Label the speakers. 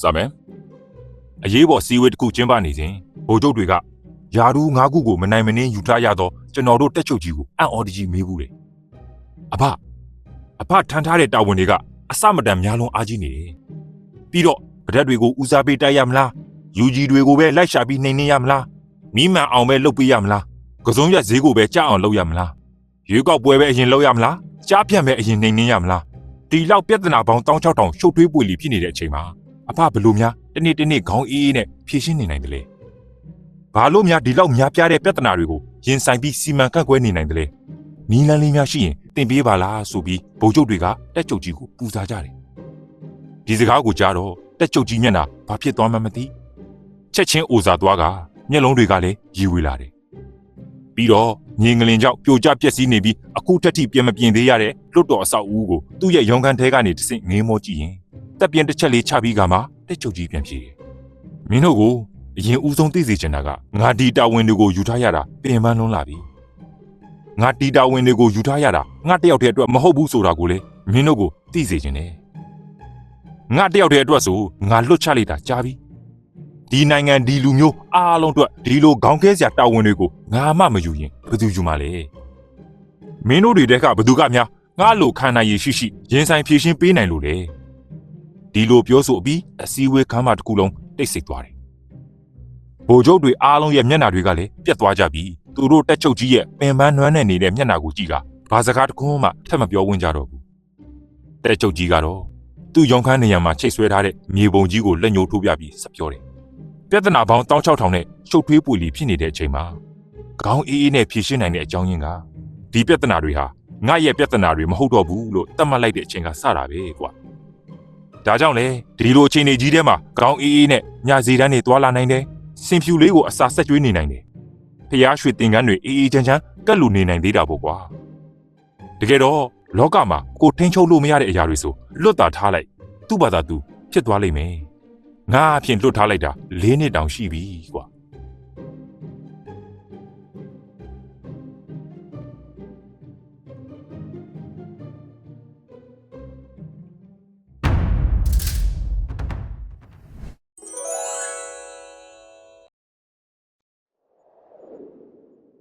Speaker 1: စမယ်အရေးပေါ်စီဝေးတစ်ခုကျင်းပနေစဉ်ဗိုလ်ချုပ်တွေကယာဒူး၅ခုကိုမနိုင်မနှင်းယူထားရတော့ကျွန်တော်တို့တက်ချုပ်ကြီးကိုအံ့ဩတကြီးမေးဘူးတယ်အဖအဖထမ်းထားတဲ့တာဝန်တွေကအစမတန်များလွန်အားကြီးနေတယ်ပြီးတော့ဗဒက်တွေကိုဦးစားပေးတိုက်ရမလားယူကြီးတွေကိုပဲလိုက်ရှာပြီးနှိမ်နှင်းရမလားမိမှန်အောင်ပဲလုပ်ပေးရမလားကစုံရက်ဈေးကိုပဲကြားအောင်လုပ်ရမလားရွေးကောက်ပွဲပဲအရင်လုပ်ရမလားကြားပြန့်ပဲအရင်နှိမ်နှင်းရမလား ဒီလောက်ပြဿနာပေါင်း16000ရှုပ်ထွေးပွေလီဖြစ်နေတဲ့အချိန်မှာအဖဘလို့များတနေ့တနေ့ခေါင်းအေးအေးနဲ့ဖြေရှင်းနေနိုင်တယ်လေဘာလို့များဒီလောက်များပြားတဲ့ပြဿနာတွေကိုရင်ဆိုင်ပြီးစီမံခန့်ခွဲနေနိုင်တယ်လေနီလန်းလေးများရှိရင်တင်ပေးပါလားဆိုပြီးဗိုလ်ချုပ်တွေကတက်ချုပ်ကြီးကိုပူဇော်ကြတယ်ဒီစကားကိုကြားတော့တက်ချုပ်ကြီးမျက်နှာဘာဖြစ်သွားမှမသိချက်ချင်းအိုစာသွားကမျက်လုံးတွေကလည်းရီဝေလာတယ် ပြီးတော့ငင်ငလင်ကြောင့်ပြိုကျပျက်စီးနေပြီးအခုတက်ထိပြန်မပြင်သေးရတဲ့လွတ်တော်အဆောက်အဦကိုသူ့ရဲ့ရုံခန်းထဲကနေတစ်ဆင့်ငေးမောကြည့်ရင်တက်ပြင်းတစ်ချက်လေးချပြီးကမှတက်ချုပ်ကြီးပြန်ပြေတယ်မင်းတို့ကိုအရင်ဦးဆုံးသိစေချင်တာကငါဒီတာဝန်တွေကိုယူထားရတာပင်ပန်းလွန်းလာပြီငါဒီတာဝန်တွေကိုယူထားရတာငါတယောက်တည်းအတွက်မဟုတ်ဘူးဆိုတာကိုလေမင်းတို့ကိုသိစေချင်တယ်ငါတယောက်တည်းအတွက်ဆိုငါလွတ်ချလိုက်တာကြားပြီ ဒီနိုင်ငံဒီလူမျိုးအားလုံးအတွက်ဒီလိုခေါင်းခဲစရာတာဝန်တွေကိုငါမှမယူရင်ဘယ်သူယူမှာလဲမင်းတို့တွေတဲကဘယ်သူကများငါလိုခံနိုင်ရရှိရှိရင်ဆိုင်ဖြည့်ရှင်းပေးနိုင်လို့လေဒီလိုပြောဆိုအပြီးအစည်းအဝေးခန်းမတစ်ခုလုံးတိတ်ဆိတ်သွားတယ်ဗိုလ်ချုပ်တွေအားလုံးရဲ့မျက်နှာတွေကလည်းပြတ်သွားကြပြီသူတို့တက်ချုပ်ကြီးရဲ့ပင်ပန်းနွမ်းနယ်နေတဲ့မျက်နှာကိုကြည့်ကဘာစကားတစ်ခုမှထပ်မပြောဝင်ကြတော့ဘူးတက်ချုပ်ကြီးကတော့သူ့ရုံခန်းနေရာမှာချိတ်ဆွဲထားတဲ့မြေပုံကြီးကိုလက်ညှိုးထိုးပြပြီးစပြောတယ် ပြဿနာပေါင်း16000နဲ့ရှုပ်ထွေးပွေလီဖြစ်နေတဲ့အချိန်မှာခေါင်းအေးအေးနဲ့ဖြေရှင်းနိုင်တဲ့အကြောင်းရင်းကဒီပြဿနာတွေဟာငါရဲ့ပြဿနာတွေမဟုတ်တော့ဘူးလို့သတ်မှတ်လိုက်တဲ့အချိန်ကစတာပဲကွာဒါကြောင့်လေဒီလိုအချိန်တွေကြီးထဲမှာခေါင်းအေးအေးနဲ့ညစီတန်းတွေတွာလာနိုင်တယ်စင်ဖြူလေးကိုအစာဆက်ကျွေးနေနိုင်တယ်ဖျားရွှေတင်ကန်းတွေအေးအေးချမ်းချမ်းကတ်လူနေနိုင်သေးတာပေါ့ကွာတကယ်တော့လောကမှာကိုထိန်ချုပ်လို့မရတဲ့အရာတွေဆိုလွတ်တာထားလိုက်သူ့ဘာသာသူဖြစ်သွားလိမ့်မယ် ငါအဖြစ်လွတ်ထားလိုက်တာ၄နှစ်တောင်ရှိပြီကွာ